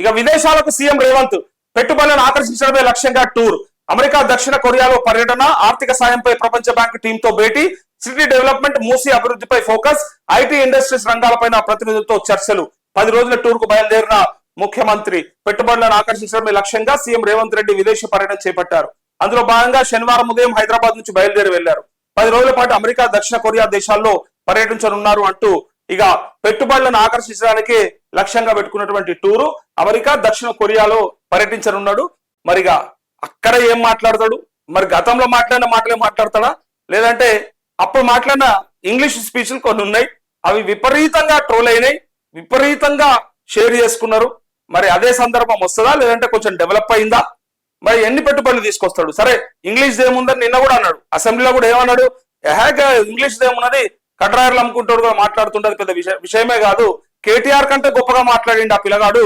ఇక విదేశాలకు సీఎం రేవంత్ పెట్టుబడులను ఆకర్షించడమే లక్ష్యంగా టూర్. అమెరికా దక్షిణ కొరియాలో పర్యటన ఆర్థిక సాయంపై ప్రపంచ బ్యాంక్ టీంతో భేటీ సిటీ డెవలప్మెంట్ మూసి అభివృద్ధిపై ఫోకస్ ఐటీ ఇండస్ట్రీస్ రంగాలపైన ప్రతినిధులతో చర్చలు. పది రోజుల టూర్కు బయలుదేరిన ముఖ్యమంత్రి పెట్టుబడులను ఆకర్షించడమే లక్ష్యంగా సీఎం రేవంత్ రెడ్డి విదేశీ పర్యటన చేపట్టారు. అందులో భాగంగా శనివారం ఉదయం హైదరాబాద్ నుంచి బయలుదేరి వెళ్ళారు పది రోజుల పాటు అమెరికా దక్షిణ కొరియా దేశాల్లో పర్యటించనున్నారు అంటూ ఇక పెట్టుబడులను ఆకర్షించడానికి లక్ష్యంగా పెట్టుకున్నటువంటి టూరు అమెరికా దక్షిణ కొరియాలో పర్యటించనున్నాడు. మరిగా అక్కడ ఏం మాట్లాడతాడు? మరి గతంలో మాట్లాడిన మాటలే మాట్లాడతాడా? లేదంటే అప్పుడు మాట్లాడిన ఇంగ్లీష్ స్పీచ్లు కొన్ని ఉన్నాయి. అవి విపరీతంగా ట్రోల్ అయినాయి. విపరీతంగా షేర్ చేసుకున్నారు. మరి అదే సందర్భం వస్తుందా? లేదంటే కొంచెం డెవలప్ అయిందా? మరి ఎన్ని పెట్టుబడులు తీసుకొస్తాడు? సరే ఇంగ్లీష్ దేముందని నిన్న కూడా అన్నాడు. అసెంబ్లీలో కూడా ఏమన్నాడు? ఎహాగా ఇంగ్లీష్ ఏమున్నది? కట్రాయర్లు అమ్ముకుంటాడు కూడా మాట్లాడుతుంటది పెద్ద విషయమే కాదు. కేటీఆర్ కంటే గొప్పగా మాట్లాడిండు ఆ పిల్లగాడు.